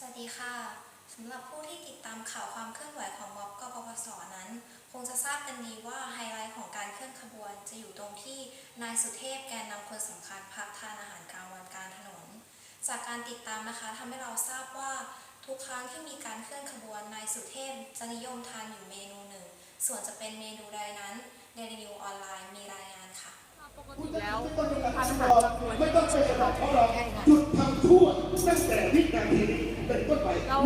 สวัสดีค่ะสำหรับผู้ที่ติดตามข่าวความเคลื่อนไหวของม็อบกปปสนั้น คงจะทราบกันดีว่าไฮไลท์ของการเคลื่อนขบวน จะอยู่ตรงที่นายสุเทพแกนนำคนสำคัญพักทานอาหารกลางวันกลางถนน จากการติดตามนะคะทำให้เราทราบว่าทุกครั้งที่มีการเคลื่อนขบวนนายสุเทพจะนิยมทานอยู่เมนูหนึ่ง ส่วนจะเป็นเมนูใดนั้นเดลินิวออนไลน์มีรายงานค่ะปกติแล้วทานอาหารกลางวันไม่ต้องไปกระดาษของเราหยุดทำทั่วตั้งแต่วินาทีนี้ เรา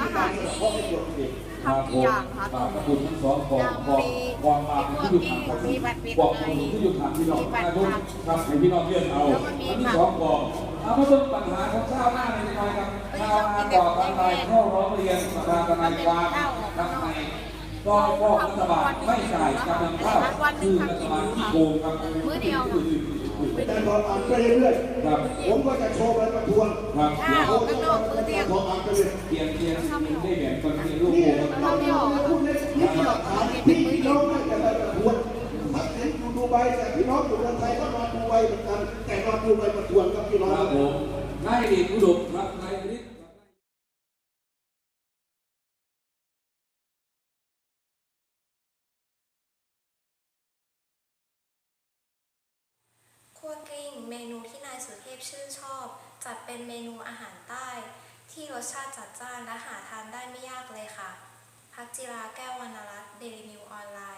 อาหารที่ทำกี่อย่างคะขอบคุณทั้งสองกองกองกองมาที่อยู่ทางมีบัตรปิดกองคนที่อยู่ทางพี่น้องมีบัตรทุกทางครับให้พี่น้องเลื่อนเอาแล้วมันมีอันที่ผักสองกองเอามาต้นปัญหาของข้าวหน้าในไทยครับข้าวหน้าต่อทางไทยเข้าร้องเรียนสภาทนายความทางไทย ก็ฟองรัฐบาลไม่จ่ายกำลังข้าวคือรัฐบาลที่โกงครับมื้อเดียวแต่พออ่านไปเรื่อยครับๆผมก็จะโชว์ใบประท้วนครับข้าวข้างนอกมือเดียวพออ่านไปเรื่อยเทียนเทียนได้แบ่งคนเทียนลูกโป่งเราเนี่ยพูดในนี่หลักฐานที่พี่น้องน่าจะใบประท้วนทักษิณอยู่ดูไบแต่พี่น้องอยู่เมืองไทยก็นอนดูไบเหมือนกันแต่นอนดูใบประท้วนกับพี่น้องครับผมนายเดชอุดมครับนาย งเมนูที่นายสุเทพชื่นชอบ จัดเป็นเมนูอาหารใต้ ที่รสชาติจัดจ้านและหาทานได้ไม่ยากเลยค่ะ พักจิราแก้ววรรณรัตน์เดลินิวออนไลน์